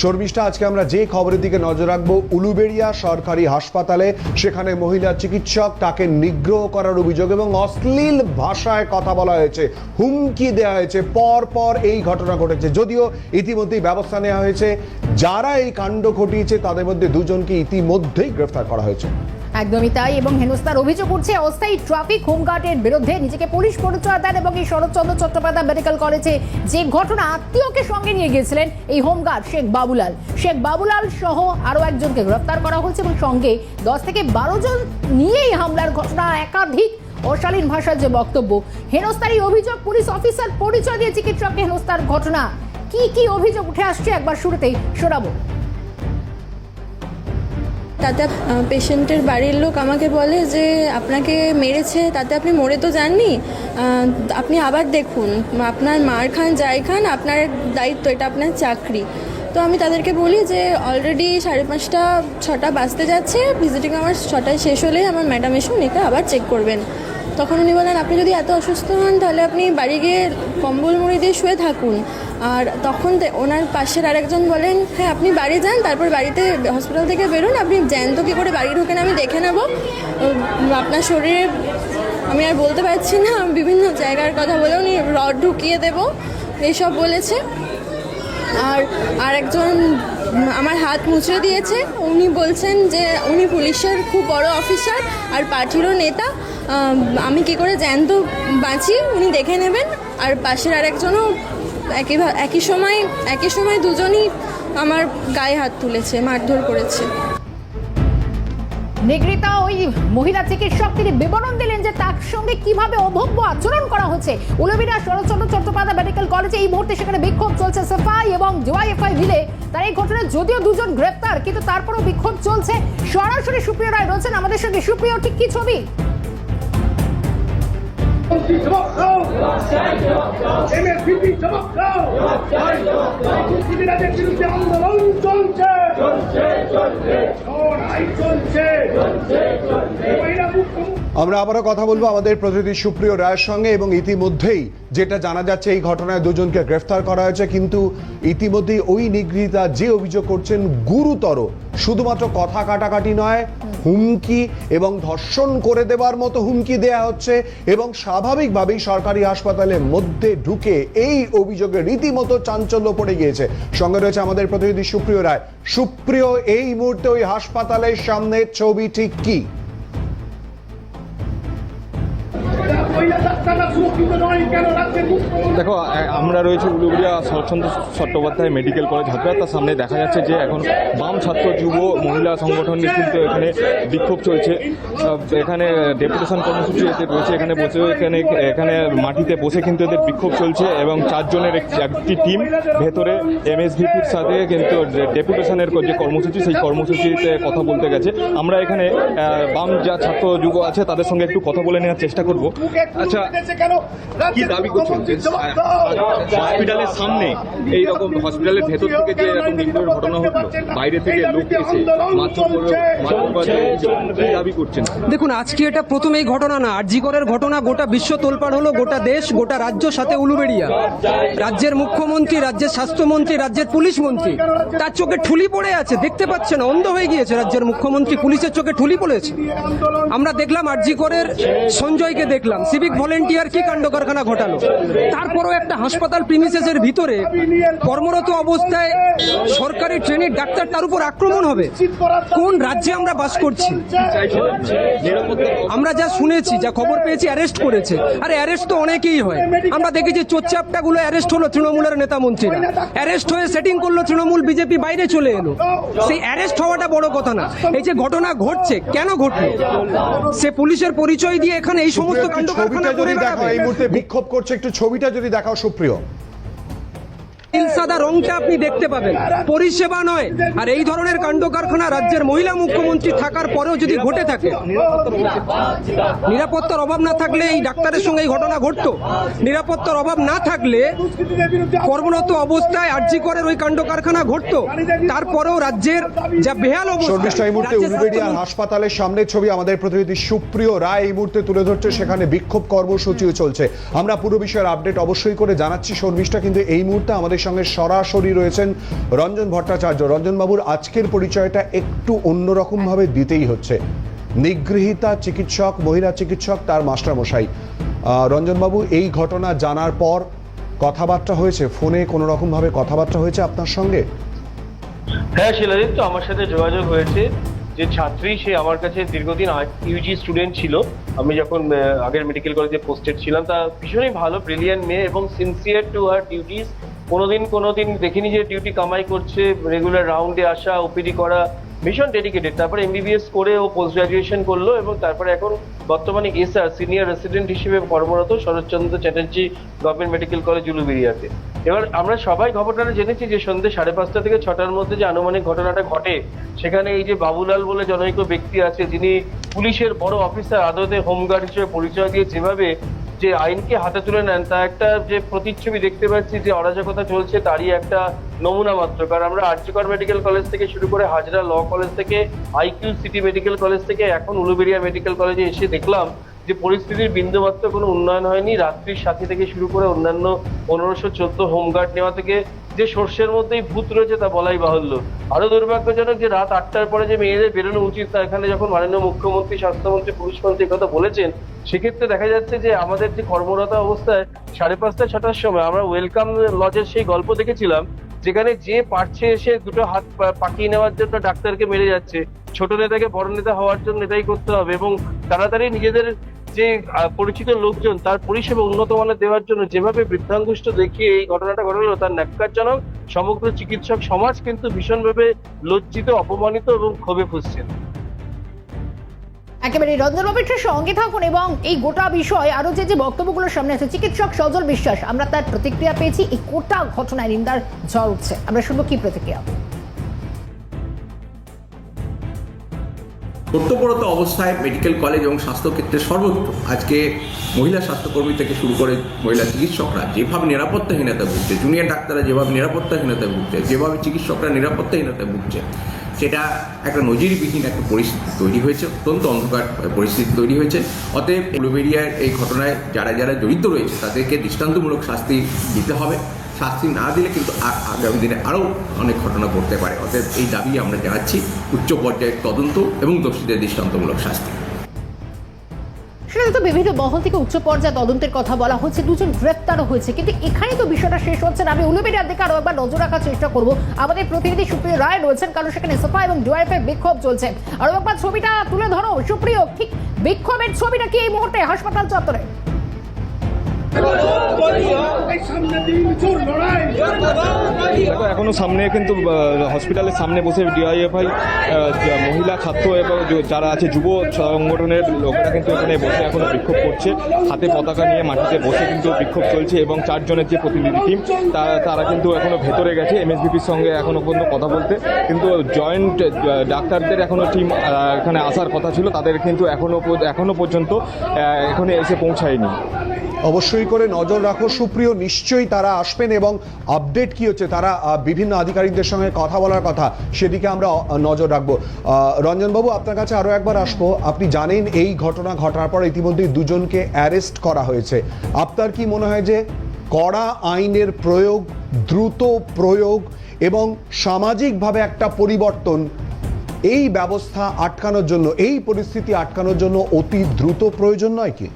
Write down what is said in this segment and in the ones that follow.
শর্মিষ্ঠা আজকে আমরা যে খবরের দিকে নজর রাখব, উলুবেড়িয়া সরকারি হাসপাতালে, সেখানে মহিলা চিকিৎসক তাকে নিগ্রহ করার অভিযোগ এবং অশ্লীল ভাষায় কথা বলা হয়েছে, হুমকি দেওয়া হয়েছে পর পর এই ঘটনা ঘটেছে। যদিও ইতিমধ্যেই ব্যবস্থা নেওয়া হয়েছে, যারা এই কাণ্ড ঘটিয়েছে তাদের মধ্যে দুজনকে ইতিমধ্যেই গ্রেফতার করা হয়েছে। একদমই তাই, এবং হেনস্থার অভিযোগ উঠছে, অস্থায়ী ট্রাফিক হোমগার্ডের বিরুদ্ধে নিজেকে পুলিশ পরিচয় দেন এবং এই শরৎচন্দ্র চট্টোপাধ্যায় মেডিকেল কলেজে যে ঘটনা আত্মীয়কে সঙ্গে নিয়ে গিয়েছিলেন, এই হোমগার্ড শেখ বাবুলাল। শেখ বাবুলাল সহ আরও একজনকে গ্রেফতার করা হয়েছে এবং সঙ্গে দশ থেকে বারো জন নিয়েই হামলার ঘটনা, একাধিক অশালীন ভাষার যে বক্তব্য। হেনস্থার এই অভিযোগ পুলিশ অফিসার পরিচয় দিয়ে চিকিৎসককে হেনস্থার ঘটনা। কি কি অভিযোগ উঠে আসছে একবার শুরুতেই শোনাবো। তাতে পেশেন্টের বাড়ির লোক আমাকে বলে যে, আপনাকে মেরেছে, তাতে আপনি মরে তো যাননি। আপনি আবার দেখুন, আপনার মার খান, যাই খান, আপনার দায়িত্ব, এটা আপনার চাকরি। তো আমি তাদেরকে বলি যে, অলরেডি সাড়ে পাঁচটা, ছটা বাজতে যাচ্ছে ভিজিটিং আমার ছটায় শেষ হলেই আমার ম্যাডাম এসে উনিকে আবার চেক করবেন। তখন উনি বলেন, আপনি যদি এত অসুস্থ হন, তাহলে আপনি বাড়ি গিয়ে কম্বল মুড়ি দিয়ে শুয়ে থাকুন। আর তখন ওনার পাশের আরেকজন বলেন হ্যাঁ আপনি বাড়ি যান, তারপর বাড়িতে হসপিটাল থেকে বেরোন। আপনি জ্যান্ত কী করে বাড়ি ঢোকেন আমি দেখে নেব। আপনার শরীরে আমি আর বলতে পারছি না বিভিন্ন জায়গার কথা বলে উনি রড ঢুকিয়ে দেব। এইসব বলেছে। আর আরেকজন আমার হাত মুছে দিয়েছে। উনি বলছেন যে উনি পুলিশের খুব বড় অফিসার আর পার্টিরও নেতা। আমি কি করে জ্যান্ত বাঁচি? উনি দেখে নেবেন। আর পাশের আরেকজনও একই একই সময় একই সময় দুজনই আমার গায়ে হাত তুলেছে, মারধর করেছে। নিগৃতা ওই মহিলা চিকিৎসক তিনি বিবরণ দিলেন যে তার সঙ্গে কীভাবে অভব্য আচরণ করা হচ্ছে। উলবিরা শরৎচন্দ্র চট্টোপাধ্যায় মেডিকেল কলেজে এই মুহূর্তে সেখানে বিক্ষোভ চলছে। সেফাই এবং জোয়াইএফআই মিলে তার এই ঘটনায় যদিও দুজন গ্রেপ্তার, কিন্তু তারপরও বিক্ষোভ চলছে। সরাসরি সুপ্রিয় রায় রয়েছেন আমাদের সঙ্গে। সুপ্রিয়, ঠিক কি ছবি? MSPP জবাব দাও দুর্নীতিবাদের বিরুদ্ধে আন্দোলন চলছে লড়াই চলছে। মহিলা মুখ্যমন্ত্রী আমরা আবারও কথা বলব আমাদের প্রতিনিধি সুপ্রিয় রায়ের সঙ্গে এবং ইতিমধ্যেই যেটা জানা যাচ্ছে, এই ঘটনায় দুজনকে গ্রেফতার করা হয়েছে। কিন্তু ইতিমধ্যেই ওই নিগৃহীতা যে অভিযোগ করছেন গুরুতর। শুধুমাত্র কথা কাটাকাটি নয়, হুমকি এবং ধর্ষণ করে দেওয়ার মতো হুমকি দেয়া হচ্ছে এবং স্বাভাবিকভাবেই সরকারি হাসপাতালের মধ্যে ঢুকে এই অভিযোগে রীতিমতো চাঞ্চল্য পড়ে গিয়েছে। সঙ্গে রয়েছে আমাদের প্রতিনিধি সুপ্রিয় রায়। সুপ্রিয়, এই মুহূর্তে ওই হাসপাতালের সামনে ছবি ঠিক কি? দেখো আমরা রয়েছে উলুবেড়িয়া শরৎচন্দ্র চট্টোপাধ্যায় মেডিকেল কলেজ হাসপাতাল তার সামনে। দেখা যাচ্ছে যে এখন বাম ছাত্র যুব মহিলা সংগঠনের কিন্তু এখানে বিক্ষোভ চলছে। এখানে ডেপুটেশন কর্মসূচি এতে রয়েছে। এখানে বসে, এখানে এখানে মাটিতে বসে কিন্তু এদের বিক্ষোভ চলছে এবং চারজনের এক- একটি টিম ভেতরে এমএসভিপির সাথে কিন্তু ডেপুটেশনের যে কর্মসূচি, সেই কর্মসূচিতে কথা বলতে গেছে। আমরা এখানে বাম যা ছাত্র যুব আছে তাদের সঙ্গে একটু কথা বলে নেওয়ার চেষ্টা করব। আচ্ছা কেন? কি দাবি করছেন? যে মুখ্যমন্ত্রী জবাব দাও। হসপিটালের সামনে এই রকম হসপিটালের ভেতর থেকে যে এরকম ঘটনা ঘটলো বাইরে থেকে লোক এসে দাবি করছেন? দেখুন আজকে এটা প্রথম এই ঘটনা না আরজিকরের ঘটনা গোটা বিশ্ব তোলপাড় হলো গোটা দেশ গোটা রাজ্য সাথে উলুবেড়িয়া। রাজ্যের মুখ্যমন্ত্রী রাজ্যের স্বাস্থ্যমন্ত্রী রাজ্যের পুলিশ মন্ত্রী তার চোখে ঠুলি পড়ে আছে দেখতে পাচ্ছে না অন্ধ হয়ে গিয়েছে রাজ্যের মুখ্যমন্ত্রী পুলিশের চোখে ঠুলি পড়েছে আমরা দেখলাম আরজিকরের সঞ্জয়কে দেখলাম সিভিক ভলেন্টিয়ার কি কাণ্ড কারখানা ঘটালো? তারপরও একটা হাসপাতাল প্রিমিসেসের ভিতরে কর্মরত অবস্থায় সরকারি ট্রেনের ডাক্তার তার উপর আক্রমণ হবে? কোন রাজ্যে আমরা বাস করছি? আমরা যা শুনেছি, যা খবর পেয়েছি অ্যারেস্ট করেছে। আরে অ্যারেস্ট তো অনেকেই হয়। আমরা দেখেছি চোরচাপটা গুলো অ্যারেস্ট হলো তৃণমূলের নেতা মন্ত্রীরা। অ্যারেস্ট হয়ে সেটিং করল তৃণমূল বিজেপি, বাইরে চলে এলো। সেই অ্যারেস্ট হওয়াটা বড় কথা না। এই যে ঘটনা ঘটছে, কেন ঘটলো? সে পুলিশের পরিচয় দিয়ে এখানে এই সমস্ত কাণ্ড ছবিটা যদি দেখো এই মুহূর্তে বিক্ষোভ করছে একটু ছবিটা যদি দেখাও সুপ্রিয়। সাদা রংটা আপনি দেখতে পাবেন। পরিষেবা নয়। আর এই ধরনের কাণ্ড কারখানা রাজ্যের মহিলা মুখ্যমন্ত্রী থাকার পরেও যদি ঘটে থাকে নিরাপত্তার অভাব না থাকলে এই ডাক্তারের সঙ্গে এই ঘটনা ঘটতো। নিরাপত্তার অভাব না থাকলে কর্মরত অবস্থায় আর্জি করের ওই কাণ্ড কারখানা ঘটতো। তারপরেও রাজ্যের যা বেহাল শর্মিষ্ঠা এই মুহূর্তে রাজ্যের উলুবেড়িয়া হাসপাতালের সামনের ছবি আমাদের প্রতিনিধি সুপ্রিয় রায় এই মুহূর্তে তুলে ধরছে। সেখানে বিক্ষোভ কর্মসূচিও চলছে। আমরা পুরো বিষয়ের আপডেট অবশ্যই করে জানাচ্ছি। শর্মিষ্ঠা কিন্তু এই মুহূর্তে আমাদের আমাদের সঙ্গে সরাসরি রয়েছেন রঞ্জন ভট্টাচার্য। রঞ্জনবাবুর আজকের পরিচয়টা একটু অন্যরকমভাবে দিতেই হচ্ছে। নিগৃহীতা চিকিৎসক, মহিলা চিকিৎসক, তার মাস্টারমশাই। রঞ্জনবাবু, এই ঘটনা জানার পর কথাবার্তা হয়েছে? ফোনে কোনো রকমভাবে কথাবার্তা হয়েছে আপনার সঙ্গে? হ্যাঁ শিলাজিৎ, তো আমার সাথে যোগাযোগ হয়েছে যে ছাত্রী, সে আমার কাছে দীর্ঘদিন ইউজি স্টুডেন্ট ছিল। আমি যখন আগের মেডিকেল কলেজে পোস্টেড ছিলাম, তা ভীষণই ভালো ব্রিলিয়ান্ট মেয়ে এবং সিনসিয়ার টু আর ডিউটিস কোনোদিন কোনোদিন দেখিনি যে ডিউটি কামাই করছে রেগুলার রাউন্ডে আসা ওপিডি করা, ভীষণ ডেডিকেটেড তারপরে এমবিবিএস করে ও পোস্ট গ্রাজুয়েশন করল এবং তারপরে এখন বর্তমানে এসআর সিনিয়র রেসিডেন্ট হিসেবে কর্মরত Saratchandra Chatterjee government medical college উলুবেরিয়াতে এবার আমরা সবাই ঘটনাটা জেনেছি যে সন্ধ্যে সাড়ে পাঁচটা থেকে ছটার মধ্যে যে আনুমানিক ঘটনাটা ঘটে, সেখানে এই যে বাবুলাল বলে জনৈক ব্যক্তি আছে, যিনি পুলিশের বড় অফিসার আদতে হোমগার্ড হিসেবে পরিচয় দিয়ে যেভাবে যে আইনকে হাতে তুলে নেন, তা একটা যে প্রতিচ্ছবি দেখতে পাচ্ছি যে অরাজকতা চলছে, তারই একটা নমুনা মাত্র। কারণ আমরা আর্যকর মেডিকেল কলেজ থেকে শুরু করে হাজরা ল কলেজ থেকে, আইকিউ সিটি মেডিকেল কলেজ থেকে, এখন উলুবেরিয়া মেডিকেল কলেজে এসে দেখলাম যে পরিস্থিতির বিন্দুমাত্র কোনো উন্নয়ন হয়নি, রাত্রির সাথী থেকে শুরু করে অন্যান্য পনেরোশো চোদ্দ হোমগার্ড নেওয়া থেকে যে সর্ষের মধ্যেই ভূত রয়েছে তা বলাই বাহুল্য। আরও দুর্ভাগ্যজনক যে রাত আটটার পরে যে মেয়েদের বেরোনো উচিত তা এখানে যখন মাননীয় মুখ্যমন্ত্রী, স্বাস্থ্যমন্ত্রী পুলিশমন্ত্রী কথা বলেছেন, সেক্ষেত্রে দেখা যাচ্ছে যে আমাদের যে কর্মরত অবস্থায় সাড়ে পাঁচটা, ছটার সময় আমরা ওয়েলকাম লজের সেই গল্প দেখেছিলাম, যেখানে যে পারছে এসে দুটো হাত পাকিয়ে নেওয়ার জন্য ডাক্তারকে মেরে যাচ্ছে। ছোট নেতাকে বড় নেতা হওয়ার জন্য এটাই করতে হবে এবং তাড়াতাড়ি নিজেদের যে পরিচিত লোকজন তার পরিষেবা উন্নত মানের দেওয়ার জন্য যেভাবে বৃদ্ধাঙ্গুষ্ট দেখিয়ে এই ঘটনাটা ঘটলো তার ন্যাক্কারজনক সমগ্র চিকিৎসক সমাজ কিন্তু ভীষণভাবে লজ্জিত, অপমানিত এবং ক্ষোভে ফুসছেন। একেবারে রঞ্জনবাবুর সঙ্গে থাকুন এবং এই গোটা বিষয় আরও যে যে বক্তব্যগুলো সামনে আছে, চিকিৎসক সজল বিশ্বাস, আমরা তার প্রতিক্রিয়া পেয়েছি, এই গোটা ঘটনায় নিন্দার ঝড় উঠছে। আমরা শুনব কি প্রতিক্রিয়া। কর্তব্যরত অবস্থায় মেডিকেল কলেজ এবং স্বাস্থ্যক্ষেত্রে সর্বত্র। আজকে মহিলা স্বাস্থ্যকর্মী থেকে শুরু করে মহিলা চিকিৎসকরা যেভাবে নিরাপত্তাহীনতা ভুগছে জুনিয়র ডাক্তাররা যেভাবে নিরাপত্তাহীনতা ভুগছে, যেভাবে চিকিৎসকরা নিরাপত্তাহীনতা ভুগছে, সেটা একটা নজিরবিহীন একটা পরিস্থিতি তৈরি হয়েছে, অত্যন্ত অন্ধকার পরিস্থিতি তৈরি হয়েছে। অতএব উলুবেরিয়ার এই ঘটনায় যারা যারা জড়িত রয়েছে, তাদেরকে দৃষ্টান্তমূলক শাস্তি দিতে হবে। শাস্তি না দিলে কিন্তু আগামী দিনে আরও অনেক ঘটনা ঘটতে পারে। অতএব এই দাবি আমরা জানাচ্ছি উচ্চ পর্যায়ের তদন্ত এবং দোষীদের দৃষ্টান্তমূলক শাস্তি। তো বিভিন্ন মহল থেকে উচ্চ পর্যায়ে তদন্তের কথা বলা হচ্ছে। দুজন গ্রেপ্তারও হয়েছে। কিন্তু এখানে তো বিষয়টা শেষ হচ্ছে না। আমি উলুবেরিয়ার দিকে আরও একবার নজর রাখার চেষ্টা করব। আমাদের প্রতিনিধি সুপ্রিয় রায় রয়েছেন। কারণ সেখানে সোফা এবং ডুয়ারফে বিক্ষোভ চলছে। আরও একবার ছবিটা তুলে ধরো। সুপ্রিয়, ঠিক বিক্ষোভের ছবিটা কি এই মুহূর্তে হাসপাতাল চত্বরে? এখনও সামনে কিন্তু হসপিটালের সামনে বসে ডিআইএফআই মহিলা ছাত্র এবং যারা আছে, যুব সংগঠনের লোকেরা কিন্তু এখানে বসে এখনও বিক্ষোভ করছে। হাতে পতাকা নিয়ে মাটিতে বসে কিন্তু বিক্ষোভ চলছে এবং চারজনের যে প্রতিনিধি টিম তারা কিন্তু এখনও ভেতরে গেছে। এমএসবিপির সঙ্গে এখনও পর্যন্ত কথা বলতে। কিন্তু জয়েন্ট ডাক্তারদের এখনও টিম এখানে আসার কথা ছিল। তাদের কিন্তু এখনও এখনও পর্যন্ত এখানে এসে পৌঁছায়নি। অবশ্যই করে নজর রাখো। সুপ্রিয়, নিশ্চয়ই তারা আসবেন এবং আপডেট কি হচ্ছে তারা বিভিন্ন আধিকারিকদের সঙ্গে কথা বলার কথা, সেদিকে আমরা নজর রাখব। রঞ্জনবাবু, আপনার কাছে আরও একবার আসব। আপনি জানেন এই ঘটনা ঘটার পর ইতিমধ্যেই দুজনকে অ্যারেস্ট করা হয়েছে। আপনার কি মনে হয় যে কড়া আইনের প্রয়োগ, দ্রুত প্রয়োগ এবং সামাজিকভাবে একটা পরিবর্তন, এই ব্যবস্থা আটকানোর জন্য, এই পরিস্থিতি আটকানোর জন্য অতি দ্রুত প্রয়োজন নয় কি?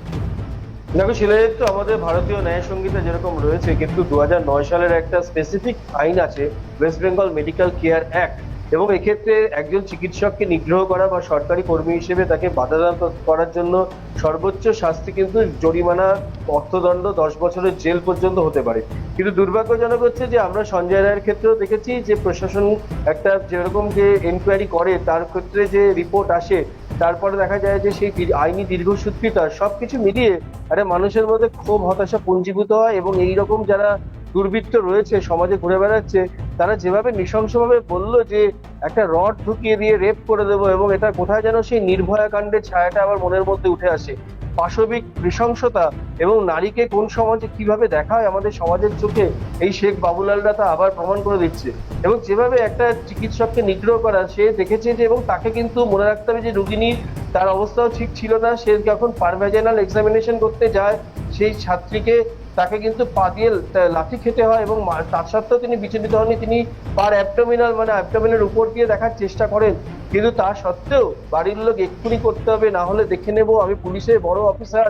দেখো শিলাজিৎ তো আমাদের ভারতীয় ন্যায় সংহিতা যেরকম রয়েছে, কিন্তু দু হাজার নয় সালের একটা স্পেসিফিক আইন আছে West Bengal medical care act এবং এক্ষেত্রে একজন চিকিৎসককে নিগ্রহ করা বা সরকারি কর্মী হিসেবে তাকে বাধাদান করার জন্য সর্বোচ্চ শাস্তি কিন্তু জরিমানা অর্থদণ্ড দশ বছরের জেল পর্যন্ত হতে পারে। কিন্তু দুর্ভাগ্যজনক হচ্ছে যে আমরা সঞ্জয় রায়ের ক্ষেত্রেও দেখেছি যে প্রশাসন একটা যেরকম যে এনকোয়ারি করে, তার ক্ষেত্রে যে রিপোর্ট আসে তারপরে দেখা যায় যে সেই আইনি দীর্ঘসূত্রিতা সব কিছু মিলিয়ে একটা মানুষের মধ্যে ক্ষোভ হতাশা পুঞ্জীভূত হয় এবং এই রকম যারা দুর্বৃত্ত রয়েছে, সমাজে ঘুরে বেড়াচ্ছে, তারা যেভাবে নৃশংসভাবে বলল যে একটা রড ঢুকিয়ে দিয়ে রেপ করে দেবো এবং এটা কোথায় যেন সেই নির্ভয়া কাণ্ডের ছায়াটা আমার মনের মধ্যে উঠে আসে। পাশবিক নৃশংসতা এবং নারীকে কোন সমাজে কীভাবে দেখা হয় আমাদের সমাজের চোখে, এই শেখ বাবুলালরা তা আবার প্রমাণ করে দিচ্ছে। এবং যেভাবে একটা চিকিৎসককে নিগ্রহ করা, সে দেখেছে যে এবং তাকে কিন্তু মনে রাখতে হবে যে রুগিনী তার অবস্থাও ঠিক ছিল না। সে যখন পারভেজানাল এক্সামিনেশন করতে যায়, সেই ছাত্রীকে তাকে কিন্তু পা দিয়ে লা- লাথি খেতে হয় এবং তার সত্ত্বেও তিনি বিচলিত হননি। তিনি পার অ্যাবডোমিনাল মানে অ্যাবডোমিনের উপর দিয়ে দেখার চেষ্টা করেন। কিন্তু তা সত্ত্বেও বাড়ির লোক এক্ষুনি করতে হবে না হলে দেখে নেব আমি পুলিশের বড় অফিসার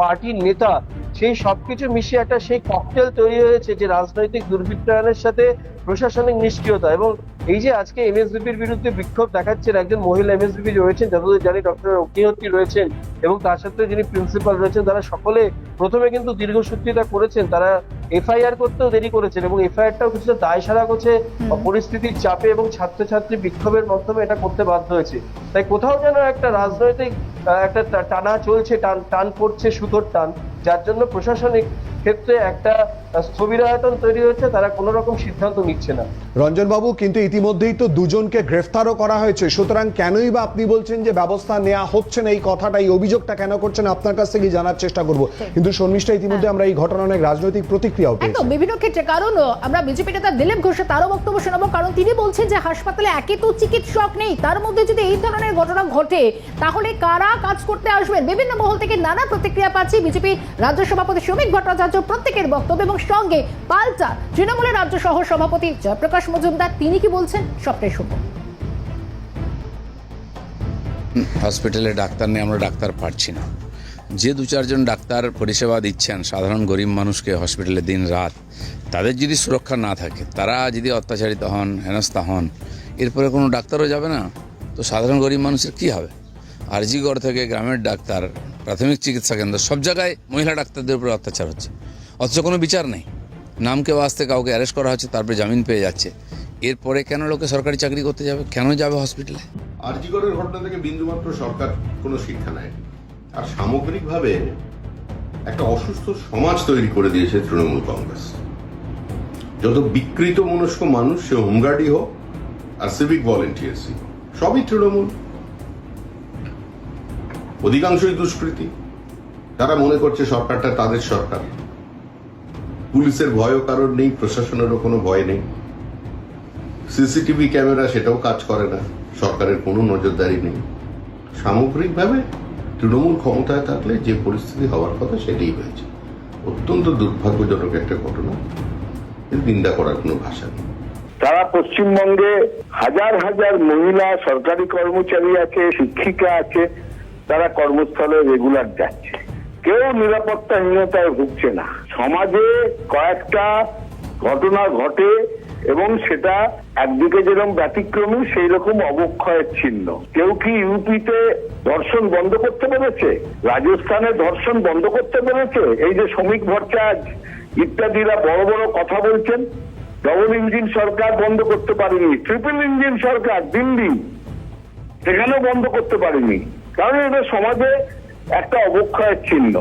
পার্টির নেতা। সেই সবকিছু মিশিয়ে একটা সেই ককটেল তৈরি হয়েছে যে রাজনৈতিক দুর্বৃত্তায়নের সাথে প্রশাসনিক নিষ্ক্রিয়তা এবং এই যে আজকে এমএসবিপির বিরুদ্ধে বিক্ষোভ দেখাচ্ছেন একজন মহিলা এমএসবিপি রয়েছেন যতদূর জানি ডক্টর অগ্নিহোত্রী রয়েছেন এবং তার সাথে যিনি প্রিন্সিপাল রয়েছেন তারা সকলে প্রথমে কিন্তু দীর্ঘসূত্রিতা করেছেন তারা এফআইআর করতেও দেরি করেছেন এবং এফআইআরটাও কিছুটা দায় সারা করছে পরিস্থিতির চাপে এবং ছাত্রছাত্রী বিক্ষোভের মাধ্যমে এটা করতে বাধ্য হয়েছে। তাই কোথাও যেন একটা রাজনৈতিক একটা টানা চলছে, টান টান পড়ছে সুতোর টান, যার জন্য প্রশাসনিক ক্ষেত্রে একটা স্থবিরায়তন তৈরি হচ্ছে তারা কোনো রকম সিদ্ধান্ত নিচ্ছে না। রঞ্জনবাবু কিন্তু ইতিমধ্যেই তো দুজনকে গ্রেফতারও করা হয়েছে। সুতরাং কেনই বা আপনি বলছেন যে ব্যবস্থা নেওয়া হচ্ছে না এই কথাটা এই অভিযোগটা কেন করছেন আপনার কাছ থেকে জানার চেষ্টা করব। কিন্তু শর্মিষ্ঠা ইতিমধ্যে আমরা এই ঘটনা অনেক রাজনৈতিক প্রতিক্রিয়াও পেয়েছি। বিভিন্ন ক্ষেত্রে কারণ আমরা বিজেপি নেতা দিলীপ ঘোষে তারও বক্তব্য শোনাবো কারণ তিনি বলছেন যে হাসপাতালে একে তো চিকিৎসক নেই তার মধ্যে যদি এই ধরনের ঘটনা ঘটে তাহলে কারা কাজ করতে আসবেন? বিভিন্ন মহল থেকে নানা প্রতিক্রিয়া পাচ্ছি বিজেপি রাজ্য সভাপতি শ্রমিক ভট্টাচার্য প্রত্যেকের বক্তব্য এবং সঙ্গে পাল্টা তৃণমূলের রাজ্য সহ সভাপতি জয়প্রকাশ মজুমদার, তিনি কি বলছেন? সবটাই শুনব। হসপিটালে ডাক্তার নেই, আমরা ডাক্তার পাচ্ছি না। যে দু চারজন ডাক্তার পরিষেবা দিচ্ছেন, সাধারণ গরিব মানুষকে হসপিটালে দিন রাত, তাদের যদি সুরক্ষা না থাকে, তারা যদি অত্যাচারিত হন, হেনস্থা হন, এরপরে কোনো ডাক্তারও যাবে না? তো সাধারণ গরিব মানুষের কী হবে? আরজিগড় থেকে গ্রামের ডাক্তার, প্রাথমিক চিকিৎসা কেন্দ্র, সব জায়গায় মহিলা ডাক্তারদের উপরে অত্যাচার হচ্ছে। অথচ কোনো বিচার নেই। নামকে বাঁচতে কাউকে অ্যারেস্ট করা হচ্ছে তারপরে জামিন পেয়ে যাচ্ছে। এরপরে কেন লোকে সরকারি চাকরি করতে যাবে? কেন যাবে হসপিটালে আরজিগড়ের ঘটনা থেকে বিন্দুমাত্র সরকার কোনো শিক্ষা নেয় আর সামগ্রিকভাবে একটা অসুস্থ সমাজ তৈরি করে দিয়েছে তৃণমূল কংগ্রেস। যত বিকৃত মনস্ক মানুষ, সে হোমগার্ডই হোক আর সিভিক ভলেন্টিয়ার্সই সবই তৃণমূল। অধিকাংশই দুষ্কৃতী। তারা মনে করছে সরকারটা তাদের সরকার। পুলিশের ভয়ও কারণ নেই, প্রশাসনেরও কোনো ভয় নেই। সিসিটিভি ক্যামেরা সেটাও কাজ করে না, সরকারের কোনো নজরদারি নেই। সামগ্রিকভাবে তৃণমূল ক্ষমতায় থাকলে যে পরিস্থিতি হওয়ার কথা সেটাই হয়েছে। অত্যন্ত দুর্ভাগ্যজনক একটা ঘটনা নিন্দা করার কোনো ভাষা নেই। তারা পশ্চিমবঙ্গে হাজার হাজার মহিলা, সরকারি কর্মচারী আছে, শিক্ষিকা আছে, তারা কর্মস্থলে রেগুলার যাচ্ছে। কেউ নিরাপত্তাহীনতায় ভুগছে না। সমাজে কয়েকটা ঘটনা ঘটে এবং সেটা একদিকে যেরকম ব্যতিক্রমী সেই রকম অবক্ষয়ের চিহ্ন। কেউ কি ইউপিতে ধর্ষণ বন্ধ করতে পেরেছে? রাজস্থানে ধর্ষণ বন্ধ করতে পেরেছে? এই যে শ্রমিক ভট্টাচার্য ইত্যাদিরা বড় বড় কথা বলছেন। ডবল ইঞ্জিন সরকার বন্ধ করতে পারেনি। ট্রিপল ইঞ্জিন সরকার দিল্লি সেখানেও বন্ধ করতে পারেনি। কারণ এটা সমাজে একটা অবক্ষয়ের চিহ্ন।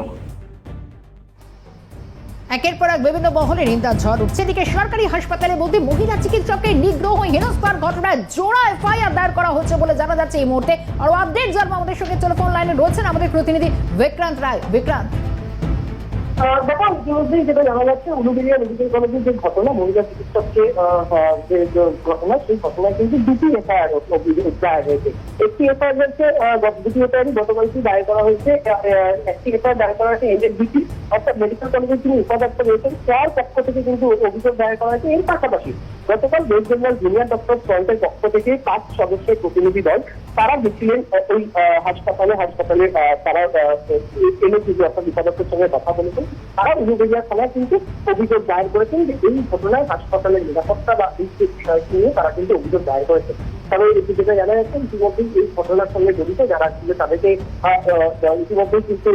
একের পর এক বিভিন্ন মহলে নিন্দা ঝড় উঠছে। এদিকে সরকারি হাসপাতালের মধ্যে মহিলা চিকিৎসককে নিগ্রহ হেনস্থার ঘটনায় জোড়া এফআইআর দায়ের করা হচ্ছে বলে জানা যাচ্ছে এই মুহূর্তে। আর আপডেট জানব আমাদের সঙ্গে। টেলিফোন লাইনে রয়েছেন আমাদের প্রতিনিধি বিক্রান্ত রায়। বিক্রান্ত। ব্যাপার ইতিমধ্যেই যেটা জানা যাচ্ছে উলুবেড়িয়া মেডিকেল কলেজের যে ঘটনা, মহিলা চিকিৎসককে যে ঘটনা, সেই ঘটনায় কিন্তু দুটি এফআইআর দায়ের হয়েছে। একটি এফআইআর হচ্ছে দুটি এফআইআর গতকালকে দায়ের করা হয়েছে একটি এফআইআর দায়ের করা হয়েছে এনএসবিটি অর্থাৎ মেডিকেল কলেজের যিনি উপাধ্যক্ষ রয়েছেন, তার পক্ষ থেকে কিন্তু অভিযোগ দায়ের করা হয়েছে। এর পাশাপাশি গতকাল ওয়েস্ট বেঙ্গল জুনিয়র ডক্টর ফ্রন্টের পক্ষ থেকে পাঁচ সদস্যের প্রতিনিধি দল, তারা গেছিলেন ওই হাসপাতালে হাসপাতালে তারা এনএসবিটি অর্থাৎ উপাধ্যক্ষের সঙ্গে কথা বলেছেন। তারা উলুবেড়িয়া থানায় কিন্তু অভিযোগ দায়ের করেছেন যে এই ঘটনায় হাসপাতালের নিরাপত্তা বা এই যে বিষয়টি নিয়ে তারা কিন্তু অভিযোগ দায়ের করেছেন। তবে এটি যেটা জানা যাচ্ছে ইতিমধ্যেই এই ঘটনার সঙ্গে জড়িত যারা ছিল তাদেরকে ইতিমধ্যেই কিন্তু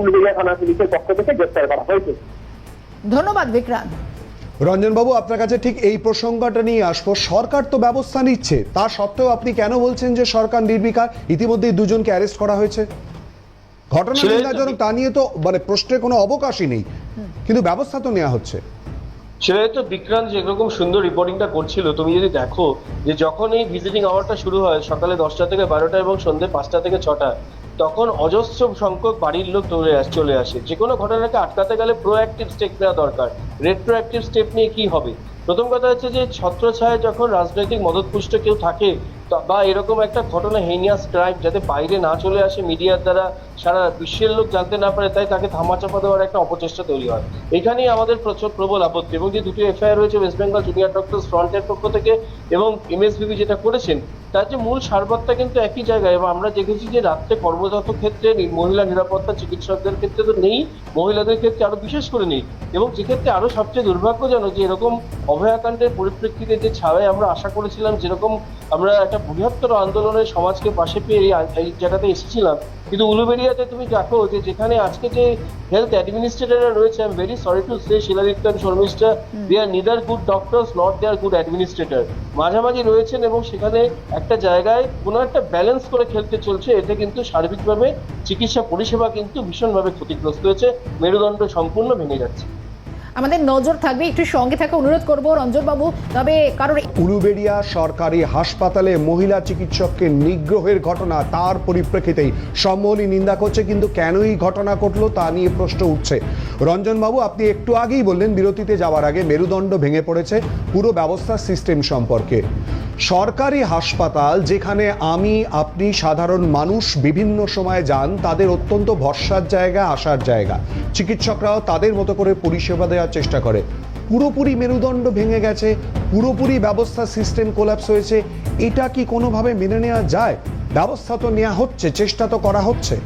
উলুবেড়িয়া থানা পুলিশের পক্ষ থেকে গ্রেপ্তার করা হয়েছে। ধন্যবাদ বিক্রান্ত। রঞ্জনবাবু আপনার কাছে ঠিক এই প্রসঙ্গটা নিয়ে আসব। সরকার তো ব্যবস্থা নিচ্ছে। তা সত্ত্বেও আপনি কেন বলছেন যে সরকার নির্বিকার? ইতিমধ্যেই দুজনকে অ্যারেস্ট করা হয়েছে। ঘটনা নিন্দাজনক তা নিয়ে তো মানে প্রশ্নের কোনো অবকাশই নেই। কিন্তু ব্যবস্থা তো নেওয়া হচ্ছে। সেটাই তো বিক্রান্ত যেরকম সুন্দর রিপোর্টিংটা করছিল তুমি যদি দেখো যে যখন এই ভিজিটিং আওয়ারটা শুরু হয় সকালে দশটা থেকে বারোটা এবং সন্ধ্যে পাঁচটা থেকে ছটা তখন অজস্র সংখ্যক বাড়ির লোক চলে আস চলে আসে। যে কোনো ঘটনাকে আটকাতে গেলে প্রোঅ্যাক্টিভ স্টেপ নেওয়া দরকার। রেট্রোঅ্যাক্টিভ স্টেপ নিয়ে কি হবে? প্রথম কথা হচ্ছে যে ছত্রছায়া যখন রাজনৈতিক মদতপুষ্ট কেউ থাকে বা এরকম একটা ঘটনা হেনিয়াস ক্রাইম যাতে বাইরে না চলে আসে মিডিয়ার দ্বারা, সারা বিশ্বের লোক জানতে না পারে, তাই তাকে ধামাচাপা দেওয়ার একটা অপচেষ্টা তৈরি হয়। এখানেই আমাদের প্রচুর প্রবল আপত্তি এবং যে দুটি এফআইআর রয়েছে ওয়েস্ট বেঙ্গল জুনিয়র ডক্টর ফ্রন্টের পক্ষ থেকে এবং এমএসবিবি যেটা করেছেন তার যে মূল সারবত্তা কিন্তু একই জায়গায় এবং আমরা দেখেছি যে রাত্রে কর্মরত ক্ষেত্রে মহিলা নিরাপত্তা চিকিৎসকদের ক্ষেত্রে তো নেই মহিলাদের ক্ষেত্রে আরও বিশেষ করে নেই। এবং যেক্ষেত্রে আরও সবচেয়ে দুর্ভাগ্যজনক যে এরকম অভয়াকাণ্ডের পরিপ্রেক্ষিতে যে ছাড়াই আমরা আশা করেছিলাম যেরকম আমরা একটা বৃহত্তর আন্দোলনের সমাজকে পাশে পেয়ে এই এই জায়গাতে এসেছিলাম কিন্তু উলুবেরিয়াতে তুমি দেখো যে যেখানে আজকে যে হেলথ অ্যাডমিনিস্ট্রেটররা রয়েছে I am very sorry to say Shiladitya Sharmistha they are neither good doctors not they are good administrator মাঝামাঝি রয়েছেন এবং সেখানে একটা জায়গায় কোনো একটা ব্যালেন্স করে খেলতে চলছে এতে কিন্তু সার্বিকভাবে চিকিৎসা পরিষেবা কিন্তু ভীষণভাবে ক্ষতিগ্রস্ত হয়েছে মেরুদণ্ড সম্পূর্ণ ভেঙে যাচ্ছে। আমাদের নজর থাকবে একটু সঙ্গে থাকা অনুরোধ করব রঞ্জন বাবু তবে কারণ উলুবেড়িয়া সরকারি হাসপাতালে মহিলা চিকিৎসককে নিগ্রহের ঘটনা তার পরিপ্রেক্ষিতেই। সম্মলি নিন্দা করছে কিন্তু কেন এই ঘটনা ঘটলো তা নিয়ে প্রশ্ন উঠছে। রঞ্জনবাবু আপনি একটু আগেই বললেন বিরতিতে যাওয়ার আগে মেরুদণ্ড ভেঙে পড়েছে পুরো ব্যবস্থা সিস্টেম সম্পর্কে। সরকারি হাসপাতাল যেখানে আমি, আপনি সাধারণ মানুষ বিভিন্ন সময় যান, তাদের অত্যন্ত ভরসার জায়গা আসার জায়গা। চিকিৎসকরাও তাদের মতো করে পরিষেবা দেওয়ার চেষ্টা করে। পুরোপুরি মেরুদণ্ড ভেঙে গেছে, পুরোপুরি ব্যবস্থা সিস্টেম কোল্যাপস হয়েছে। এটা কি কোনোভাবে মেনে নেওয়া যায়? ব্যবস্থা তো নেওয়া হচ্ছে, চেষ্টা তো করা হচ্ছে।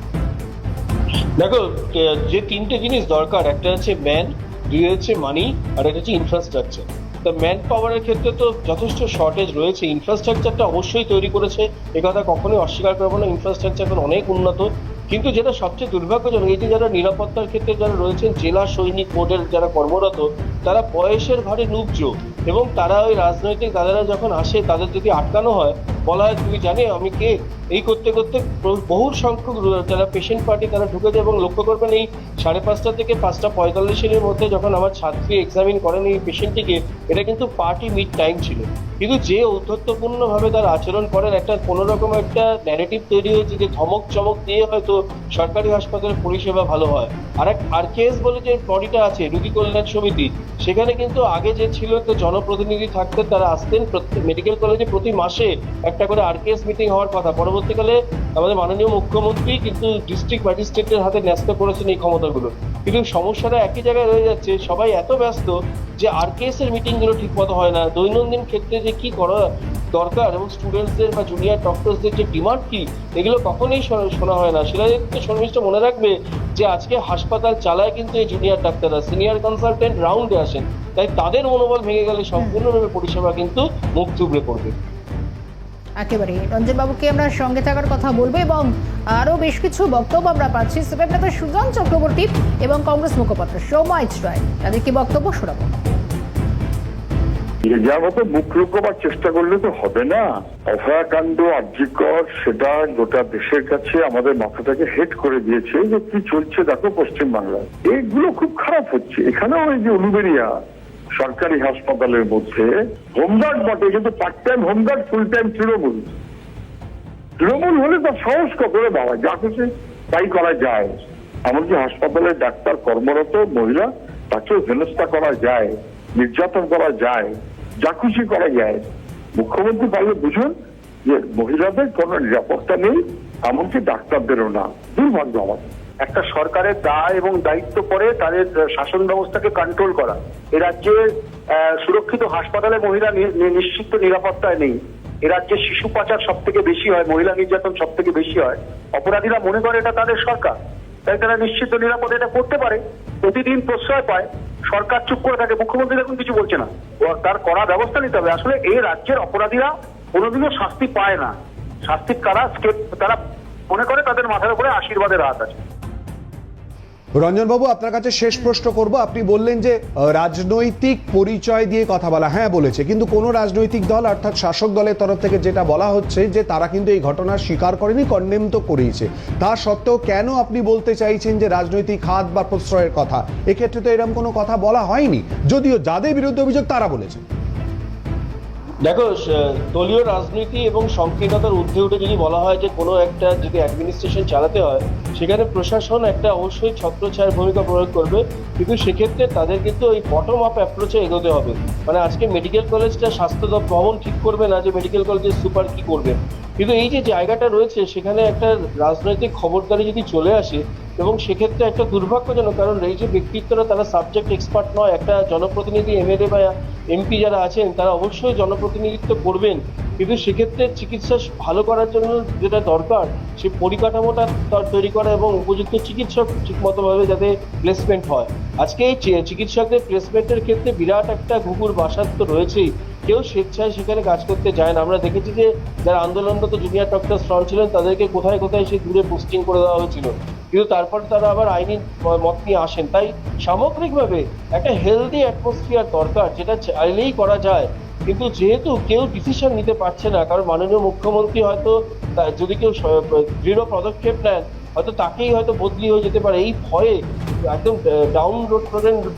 দেখো, যে তিনটে জিনিস দরকার, একটা হচ্ছে ম্যান দুই হচ্ছে মানি আর একটা হচ্ছে ইনফ্রাস্ট্রাকচার তো ম্যান পাওয়ারের ক্ষেত্রে তো যথেষ্ট শর্টেজ রয়েছে। ইনফ্রাস্ট্রাকচারটা অবশ্যই তৈরি করেছে। কথা কখনোই অস্বীকার করব না। ইনফ্রাস্ট্রাকচার এখন অনেক উন্নত। কিন্তু যেটা সবচেয়ে দুর্ভাগ্যজনক, এই যে যারা নিরাপত্তার ক্ষেত্রে যারা রয়েছেন, জেলা সৈনিক বোর্ডের যারা কর্মরত, তারা বয়সের ভারে নুব্জ এবং তারা ওই রাজনৈতিক দাদারা যখন আসে, তাদের যদি আটকানো হয় বলা হয় তুমি জানে আমি কে? এই করতে করতে বহু সংখ্যক যারা পেশেন্ট পার্টি তারা ঢুকে যায় এবং লক্ষ্য করবেন এই সাড়ে পাঁচটা থেকে পাঁচটা পঁয়তাল্লিশের মধ্যে যখন আমার ছাত্রী এক্সামিন করেন এই পেশেন্টটিকে এটা কিন্তু পার্টি মিড টাইম ছিল। কিন্তু যে ঔদ্ধত্যপূর্ণভাবে তার আচরণ করেন, একটা কোনো রকম একটা ন্যারেটিভ তৈরি হয়েছে যে ধমক চমক দিয়ে হয়তো সরকারি হাসপাতালের পরিষেবা ভালো হয়। আর এক আর কেএস বলে যে বডিটা আছে, রুগী কল্যাণ সমিতি, সেখানে কিন্তু আগে যে ছিল তো জনপ্রতিনিধি থাকতেন, তারা আসতেন প্রত্যেক মেডিকেল কলেজে প্রতি মাসে একটা করে আর আরকেএস মিটিং হওয়ার কথা। পরবর্তীকালে আমাদের মাননীয় মুখ্যমন্ত্রী কিন্তু ডিস্ট্রিক্ট ম্যাজিস্ট্রেটের হাতে ন্যস্ত করেছেন এই ক্ষমতাগুলো। কিন্তু সমস্যাটা একই জায়গায় রয়ে যাচ্ছে। সবাই এত ব্যস্ত যে আরকেএস এর মিটিংগুলো ঠিকমতো হয় না। দৈনন্দিন ক্ষেত্রে যে কি করা দরকার এবং স্টুডেন্টসদের বা জুনিয়র ডক্টরসদের যে ডিমান্ড কি, এগুলো কখনোই শোনা- শোনা হয় না। সেটা একটু শর্মিষ্ঠা মনে রাখবে যে আজকে হাসপাতাল চালায় কিন্তু এই জুনিয়র ডাক্তাররা। সিনিয়র কনসালটেন্ট রাউন্ডে আসেন। তাই তাদের মনোবল ভেঙে গেলে সম্পূর্ণভাবে পরিষেবা কিন্তু মুখ থুবড়ে পড়বে। একেবারে রঞ্জন বাবুকে আমরা সঙ্গে থাকার কথা বলব এবং আরও বেশ কিছু বক্তব্য আমরা পাচ্ছি। সুপ্রিম নেতা সুজন চক্রবর্তী এবং কংগ্রেস মুখপাত্র সৌমাইজ রায়। তাদের কি বক্তব্য শোনাবো? যা মতো মুখ লুকোবার চেষ্টা করলে তো হবে না। অভয়াকাণ্ড, আর্যিকর, সেটা গোটা দেশের কাছে আমাদের মাথাটাকে হেড করে দিয়েছে যে কি চলছে দেখো পশ্চিম বাংলায় এইগুলো খুব খারাপ হচ্ছে। এখানেও ওই যে উলুবেরিয়া সরকারি হাসপাতালের মধ্যে হোমগার্ড বটে, কিন্তু part time home guard full time Trinamool. Trinamool হলে তার সাহস করে বাবা যা খুশি তাই করা যায়। এমনকি হাসপাতালের ডাক্তার, কর্মরত মহিলা, তাকেও হেনস্থা করা যায়, নির্যাতন করা যায়, যা খুশি করা যায়। মুখ্যমন্ত্রী পারলে বুঝুন যে মহিলাদের কোনো নিরাপত্তা নেই, এমনকি ডাক্তারদেরও না। দুর্ভাগ্য আমার। একটা সরকারের দায় এবং দায়িত্ব পড়ে তাদের শাসন ব্যবস্থাকে কন্ট্রোল করা। এ রাজ্যে সুরক্ষিত হাসপাতালে মহিলা নিশ্চিত নিরাপত্তায় নেই। এ রাজ্যে শিশু পাচার সব থেকে বেশি হয়, মহিলা নির্যাতন সব থেকে বেশি হয়। অপরাধীরা মনে করে এটা তাদের সরকার। তাই তারা নিশ্চিত নিরাপদ এটা করতে পারে। প্রতিদিন প্রশ্রয় পায়। সরকার চুপ করে থাকে। মুখ্যমন্ত্রী এখন কিছু বলছে না। তার কড়া ব্যবস্থা নিতে হবে। আসলে এই রাজ্যের অপরাধীরা কোনোদিনও শাস্তি পায় না। শাস্তির কারা তারা মনে করে তাদের মাথার উপরে আশীর্বাদের হাত আছে। রঞ্জনবাবু, আপনার কাছে শেষ প্রশ্ন করব। আপনি বললেন যে রাজনৈতিক পরিচয় দিয়ে কথা বলা। হ্যাঁ বলেছে। কিন্তু কোনো রাজনৈতিক দল, অর্থাৎ শাসক দলের তরফ থেকে যেটা বলা হচ্ছে যে, তারা কিন্তু এই ঘটনার স্বীকার করেনি কন্ডেম তো করেইছে তা সত্ত্বেও কেন আপনি বলতে চাইছেন যে, রাজনৈতিক হাত বা প্রশ্রয়ের কথা? এক্ষেত্রে তো এরকম কোনো কথা বলা হয়নি। যদিও যাদের বিরুদ্ধে অভিযোগ, তারা বলেছে। দেখো দলীয় রাজনীতি এবং সংকীর্ণতার ঊর্ধ্বে উঠে যদি বলা হয় যে কোনো একটা যদি অ্যাডমিনিস্ট্রেশন চালাতে হয়, সেখানে প্রশাসন একটা অবশ্যই ছত্রছায়ার ভূমিকা প্রয়োগ করবে। কিন্তু সেক্ষেত্রে তাদের কিন্তু ওই বটম আপ অ্যাপ্রোচে এগোতে হবে। মানে আজকে মেডিকেল কলেজটা স্বাস্থ্য ভবন ঠিক করবে না যে মেডিকেল কলেজের সুপার কি করবে। কিন্তু এই যে জায়গাটা রয়েছে, সেখানে একটা রাজনৈতিক খবরদারি যদি চলে আসে, এবং সেক্ষেত্রে একটা দুর্ভাগ্যজনক, কারণ এই যে ব্যক্তিত্বরা তারা সাবজেক্ট এক্সপার্ট নয়, একটা জনপ্রতিনিধি এমএলএ বা এমপি যারা আছেন, তারা অবশ্যই জনপ্রতিনিধিত্ব করবেন। কিন্তু সেক্ষেত্রে চিকিৎসা ভালো করার জন্য যেটা দরকার সেই পরিকাঠামোটা তার তৈরি করা এবং উপযুক্ত চিকিৎসক ঠিকমতোভাবে যাতে প্লেসমেন্ট হয়। আজকে এই চিকিৎসকদের প্লেসমেন্টের ক্ষেত্রে বিরাট একটা ঘুঘুর বাসার তো রয়েছেই। কেউ স্বেচ্ছায় সেখানে কাজ করতে যায় না। আমরা দেখেছি যে যারা আন্দোলনরত জুনিয়র ডক্টর ফ্রন্ট ছিলেন তাদেরকে কোথায় কোথায় সেই দূরে পোস্টিং করে দেওয়া হয়েছিল। কিন্তু তারপর তারা আবার আইনি মত নিয়ে আসেন। তাই সামগ্রিকভাবে একটা হেলদি অ্যাটমসফিয়ার দরকার, যেটা চাইলেই করা যায়। কিন্তু যেহেতু কেউ ডিসিশন নিতে পারছে না, কারণ মাননীয় মুখ্যমন্ত্রী হয়তো যদি কেউ দৃঢ় পদক্ষেপ নেন হয়তো তাকেই হয়তো বদলি হয়ে যেতে পারে। এই ভয়ে একদম ডাউন রোড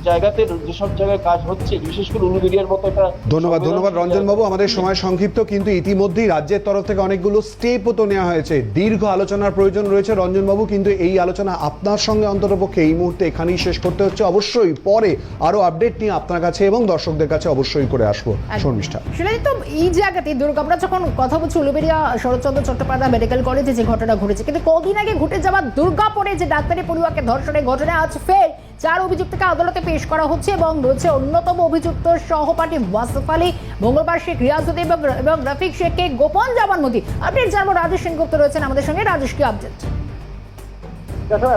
জায়গাতে যেসব জায়গায় কাজ হচ্ছে বিশেষ করে উলুবেরিয়ার মতো একটা ধন্যবাদ ধন্যবাদ রঞ্জন বাবু। আমাদের সময় সংক্ষিপ্ত কিন্তু ইতিমধ্যেই রাজ্যের তরফ থেকে অনেকগুলো স্টেপও তো নেওয়া হয়েছে। দীর্ঘ আলোচনার প্রয়োজন রয়েছে রঞ্জন বাবু কিন্তু এই আলোচনা আপনার সঙ্গে অন্ততপক্ষে এই মুহূর্তে এখানেই শেষ করতে হচ্ছে। অবশ্যই পরে আরও আপডেট নিয়ে আপনার কাছে এবং দর্শকদের কাছে অবশ্যই করে আসব। শর্মিষ্ঠা শিলাজিৎ তো এই জায়গাতে দুর্গা আমরা যখন কথা বলছি উলুবেরিয়া শরৎচন্দ্র চট্টোপাধ্যায় মেডিকেল কলেজে যে ঘটনা ঘটেছে কিন্তু কদিন আগে ঘটে যাওয়া দুর্গাপুরে যে ডাক্তারি পড়ুয়াকে ধর্ষণের ঘটনা আজ ফের চার অভিযুক্তকে আদালতে পেশ করা হচ্ছে এবং রয়েছে অন্যতম অভিযুক্ত সহপাঠী ওয়াসফ আলী, মঙ্গলবার শেখ রিয়াজুদ্দিন এবং রফিক শেখকে গোপন জবানবন্দি আপডেট জানব রাজেশ সেনগুপ্ত রয়েছেন আমাদের সঙ্গে। রাজেশ, কি আপডেট?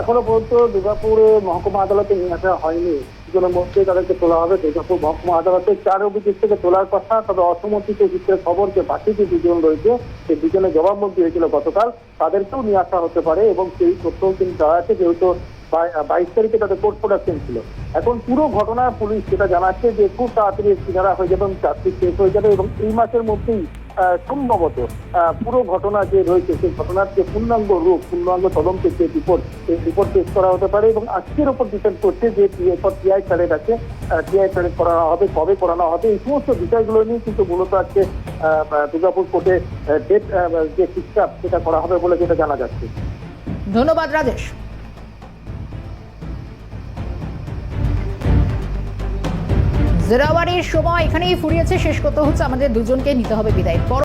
এখনও পর্যন্ত দুর্গাপুরে মহকুমা আদালতে নিয়ে আসা হয়নি। কিছুজনের মধ্যে তাদেরকে তোলা হবে। দুর্গাপুর মহকুমা আদালতে চার অভিযোগ থেকে তোলার কথা, তবে অসমর্থিত সূত্রের খবর যে বাকি যে দুজন রয়েছে, সেই দুজনের জবানবন্দি হয়েছিল গতকাল, তাদেরকেও নিয়ে আসা হতে পারে এবং সেই তথ্যও কিন্তু দেওয়া আছে যেহেতু বাইশ তারিখে তাদের কোর্ট প্রোডাকশন ছিল। এখন পুরো ঘটনা পুলিশ যেটা জানাচ্ছে যে খুব তাড়াতাড়ি কিনারা হয়ে যাবে এবং চাকরি শেষ হয়ে যাবে এবং এই মাসের মধ্যেই সম্ভবত পুরো ঘটনা যে রয়েছে, সেই ঘটনার যে পূর্ণাঙ্গ রূপ, পূর্ণাঙ্গ তদন্তের যে রিপোর্ট, সেই রিপোর্ট পেশ করা হতে পারে এবং আজকের ওপর ডিপেন্ড করছে যে এরপর টিআই প্যারেড আছে টিআই প্যারেড করানো হবে, কবে করানো হবে, এই সমস্ত বিষয়গুলো নিয়ে কিন্তু মূলত আজকে দুর্গাপুর কোর্টে ডেট যে ফিক্সআপ সেটা করা হবে বলে যেটা জানা যাচ্ছে। ধন্যবাদ রাজেশ। জেরাওয়ারির সময় এখানেই ফুরিয়েছে। শেষ করতে হচ্ছে আমাদের দুজনকে নিতে হবে বিদায়।